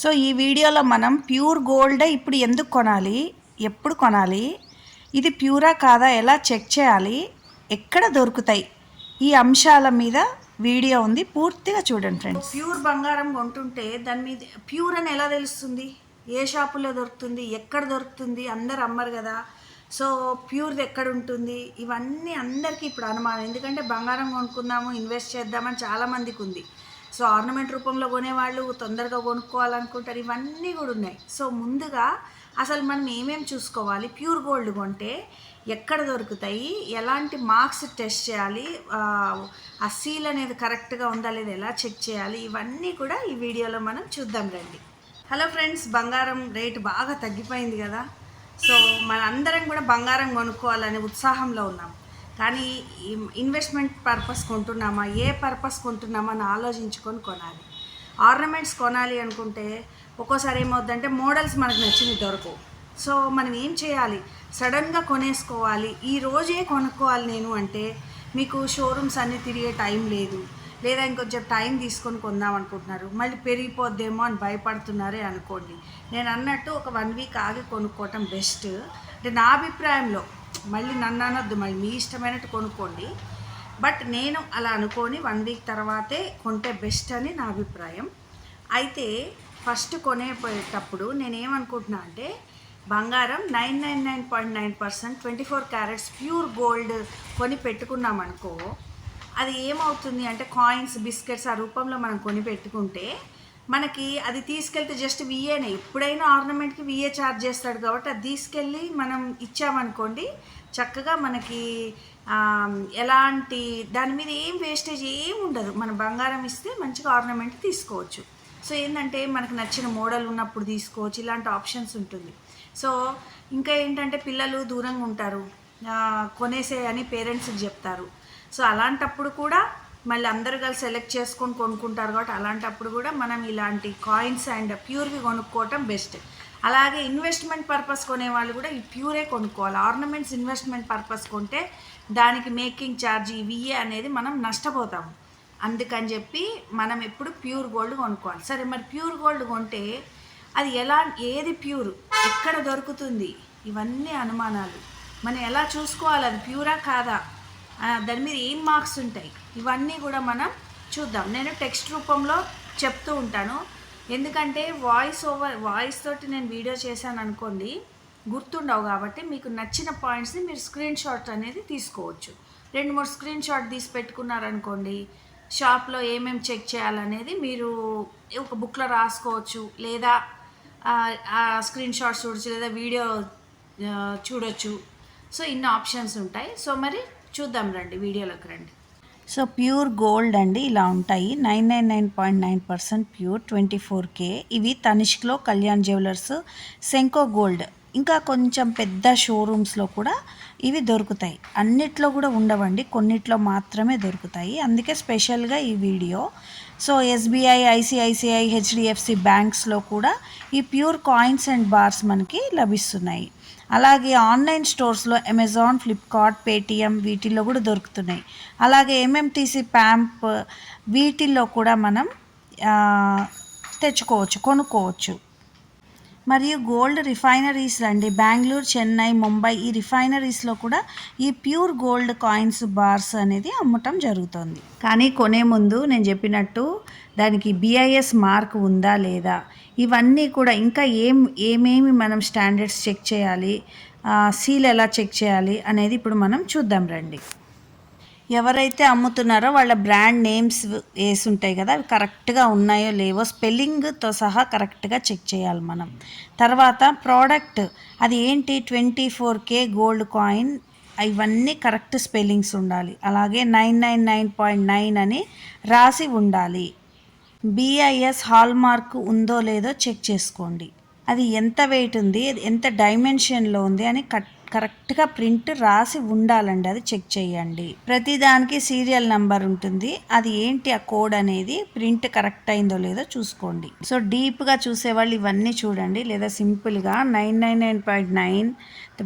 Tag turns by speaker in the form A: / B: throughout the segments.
A: So ఈ వీడియోలో మనం ప్యూర్ గోల్డ్ ఇప్పుడు ఎందుకు కొనాలి? ఎప్పుడు కొనాలి? ఇది ప్యూరా కాదా? ఎలా చెక్ చేయాలి? ఎక్కడ దొరుకుతాయి? ఈ అంశాల మీద వీడియో ఉంది. పూర్తిగా చూడండి ఫ్రెండ్స్. ప్యూర్ బంగారం కొంటుంటే దాని మీద ప్యూర్ అని ఎలా తెలుస్తుంది? ఏ షాపులో దొరుకుతుంది? ఎక్కడ దొరుకుతుంది? అందరు అమ్మరు కదా. సో ప్యూర్ది ఎక్కడ ఉంటుంది? ఇవన్నీ అందరికీ ఇప్పుడు అనుమానం. ఎందుకంటే బంగారం కొనుక్కుందాము ఇన్వెస్ట్ చేద్దామని చాలామందికి ఉంది. సో ఆర్నమెంట్ రూపంలో కొనేవాళ్ళు తొందరగా కొనుక్కోవాలనుకుంటారు ఇవన్నీ కూడా ఉన్నాయి. సో ముందుగా అసలు మనం ఏమేమి చూసుకోవాలి? ప్యూర్ గోల్డ్ కొంటే ఎక్కడ దొరుకుతాయి? ఎలాంటి మార్క్స్ టెస్ట్ చేయాలి? ఆ, సీల్ అనేది కరెక్ట్గా ఉందా లేదా ఎలా చెక్ చేయాలి? ఇవన్నీ కూడా ఈ వీడియోలో మనం చూద్దాం రండి. హలో ఫ్రెండ్స్ బంగారం రేటు బాగా తగ్గిపోయింది కదా? సో మన అందరం కూడా బంగారం కొనుక్కోవాలనే ఉత్సాహంలో ఉన్నాం. కానీ ఇన్వెస్ట్మెంట్ పర్పస్ కొంటున్నామా? ఏ పర్పస్ కొంటున్నామా అని ఆలోచించుకొని కొనాలి. ఆర్నమెంట్స్ కొనాలి అనుకుంటే ఒక్కోసారి ఏమవుతుందంటే మోడల్స్ మనకు నచ్చినవి దొరకవు. సో మనం ఏం చేయాలి? సడన్గా కొనేసుకోవాలి. ఈ రోజే కొనుక్కోవాలి నేను అంటే మీకు షోరూమ్స్ అన్నీ తిరిగే టైం లేదు. లేదా ఇంకొంచెం టైం తీసుకొని కొందాం అనుకుంటున్నారు. మళ్ళీ పెరిగిపోద్దేమో అని భయపడుతున్నారే అనుకోండి. నేను అన్నట్టు ఒక వన్ వీక్ ఆగి కొనుక్కోవటం బెస్ట్ అంటే నా అభిప్రాయంలో మళ్ళీ నన్ను అనొద్దు మళ్ళీ మీ ఇష్టమైనట్టు కొనుక్కోండి. బట్ నేను అలా అనుకొని వన్ వీక్ తర్వాతే కొంటే బెస్ట్ అని నా అభిప్రాయం. అయితే ఫస్ట్ కొనేటప్పుడు నేనేమనుకుంటున్నా అంటే బంగారం nine nine nine point nine percent twenty four carats pure gold కొని పెట్టుకున్నామనుకో అది ఏమవుతుంది అంటే కాయిన్స్ బిస్కెట్స్ ఆ రూపంలో మనం కొని పెట్టుకుంటే మనకి అది తీసుకెళ్తే జస్ట్ విఏనే ఎప్పుడైనా ఆర్నమెంట్కి విఏ ఛార్జ్ చేస్తాడు కాబట్టి అది తీసుకెళ్ళి మనం ఇచ్చామనుకోండి చక్కగా మనకి ఎలాంటి దాని మీద ఏం వేస్టేజ్ ఏం ఉండదు. మన బంగారం ఇస్తే మంచిగా ఆర్నమెంట్ తీసుకోవచ్చు. సో ఏంటంటే మనకు నచ్చిన మోడల్ ఉన్నప్పుడు తీసుకోవచ్చు. ఇలాంటి ఆప్షన్స్ ఉంటుంది. సో ఇంకా ఏంటంటే పిల్లలు దూరంగా ఉంటారు. కొనేసే అని పేరెంట్స్కి చెప్తారు. సో అలాంటప్పుడు కూడా మళ్ళీ అందరు కలిసి సెలెక్ట్ చేసుకొని కొనుక్కుంటారు కాబట్టి అలాంటప్పుడు కూడా మనం ఇలాంటి కాయిన్స్ అండ్ ప్యూర్వి కొనుక్కోవటం బెస్ట్ అలాగే ఇన్వెస్ట్మెంట్ పర్పస్ కొనేవాళ్ళు కూడా ఈ ప్యూరే కొనుక్కోవాలి. ఆర్నమెంట్స్ ఇన్వెస్ట్మెంట్ పర్పస్ కొంటే దానికి మేకింగ్ ఛార్జ్ విఏ అనేది మనం నష్టపోతాము. అందుకని చెప్పి మనం ఎప్పుడు ప్యూర్ గోల్డ్ కొనుక్కోవాలి. సరే మరి ప్యూర్ గోల్డ్ కొంటే అది ఎలా ఏది ప్యూర్ ఎక్కడ దొరుకుతుంది? ఇవన్నీ అనుమానాలు. మనం ఎలా చూసుకోవాలి? అది ప్యూరా కాదా? దాని మీద ఏం మార్క్స్ ఉంటాయి? ఇవన్నీ కూడా మనం చూద్దాం. నేను టెక్స్ట్ రూపంలో చెప్తూ ఉంటాను. ఎందుకంటే వాయిస్ ఓవర్ వాయిస్ తోటి నేను వీడియో చేశాను అనుకోండి గుర్తుండవు కాబట్టి మీకు నచ్చిన పాయింట్స్ని మీరు స్క్రీన్ షాట్ అనేది తీసుకోవచ్చు. రెండు మూడు స్క్రీన్ షాట్ తీసి పెట్టుకున్నారనుకోండి షాప్లో ఏమేమి చెక్ చేయాలనేది మీరు ఒక బుక్లో రాసుకోవచ్చు లేదా స్క్రీన్ షాట్స్ చూడొచ్చు లేదా వీడియో చూడొచ్చు. సో ఇన్ని ఆప్షన్స్ ఉంటాయి. సో మరి చూద్దాం రండి వీడియోలోకి రండి. సో ప్యూర్ గోల్డ్ అండి ఇలా ఉంటాయి. Nine nine nine point nine percent pure twenty four K. ఇవి తనిష్క్లో కళ్యాణ్ జ్యువెలర్స్ సెంకో గోల్డ్. ఇంకా కొంచెం పెద్ద షోరూమ్స్లో కూడా ఇవి దొరుకుతాయి. అన్నిట్లో కూడా ఉండవండి కొన్నిట్లో మాత్రమే దొరుకుతాయి. అందుకే స్పెషల్గా ఈ video. So SBI ICICI HDFC బ్యాంక్స్లో కూడా ఈ ప్యూర్ కాయిన్స్ అండ్ బార్స్ మనకి లభిస్తున్నాయి. అలాగే ఆన్లైన్ స్టోర్స్లో అమెజాన్ ఫ్లిప్కార్ట్ పేటిఎం వీటిల్లో కూడా దొరుకుతున్నాయి. అలాగే ఎంఎంటీసీ ప్యాంప్ వీటిల్లో కూడా మనం తెచ్చుకోవచ్చు కొనుక్కోవచ్చు. మరియు గోల్డ్ రిఫైనరీస్ అండి బెంగళూరు చెన్నై ముంబై ఈ రిఫైనరీస్లో కూడా ఈ ప్యూర్ గోల్డ్ కాయిన్స్ బార్స్ అనేది అమ్మటం జరుగుతుంది. కానీ కొనే ముందు నేను చెప్పినట్టు దానికి బిఐఎస్ మార్క్ ఉందా లేదా? ఇవన్నీ కూడా ఇంకా ఏం ఏమేమి మనం స్టాండర్డ్స్ చెక్ చేయాలి? సీల్ ఎలా చెక్ చేయాలి అనేది ఇప్పుడు మనం చూద్దాం రండి. ఎవరైతే అమ్ముతున్నారో వాళ్ళ బ్రాండ్ నేమ్స్ వేసి ఉంటాయి కదా అవి కరెక్ట్గా ఉన్నాయో లేవో స్పెల్లింగ్తో సహా కరెక్ట్గా చెక్ చేయాలి మనం. తర్వాత ప్రోడక్ట్ అది ఏంటి? Twenty four K gold coin ఇవన్నీ కరెక్ట్ స్పెల్లింగ్స్ ఉండాలి. అలాగే nine nine nine point nine అని రాసి ఉండాలి. బిఐఎస్ హాల్ మార్క్ ఉందో లేదో చెక్ చేసుకోండి. అది ఎంత వెయిట్ ఉంది? అది ఎంత డైమెన్షన్లో ఉంది? అని కట్ కరెక్ట్గా ప్రింట్ రాసి ఉండాలండి అది చెక్ చేయండి. ప్రతిదానికి సీరియల్ నంబర్ ఉంటుంది. అది ఏంటి ఆ కోడ్ అనేది ప్రింట్ కరెక్ట్ అయిందో లేదో చూసుకోండి. సో డీప్గా చూసేవాళ్ళు ఇవన్నీ చూడండి. లేదా సింపుల్గా nine nine nine point nine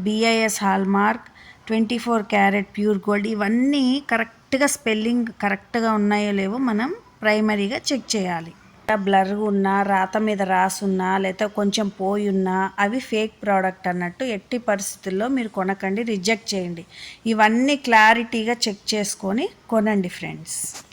A: BIS hallmark twenty four carat pure gold ఇవన్నీ కరెక్ట్గా స్పెల్లింగ్ కరెక్ట్గా ఉన్నాయో లేవో మనం ప్రైమరీగా చెక్ చేయాలి. బ్లర్ ఉన్నా రాత మీద రాసున్నా లేదా కొంచెం పోయి ఉన్నా అవి ఫేక్ ప్రోడక్ట్ అన్నట్టు ఎట్టి పరిస్థితుల్లో మీరు కొనకండి రిజెక్ట్ చేయండి. ఇవన్నీ క్లారిటీగా చెక్ చేసుకొని కొనండి ఫ్రెండ్స్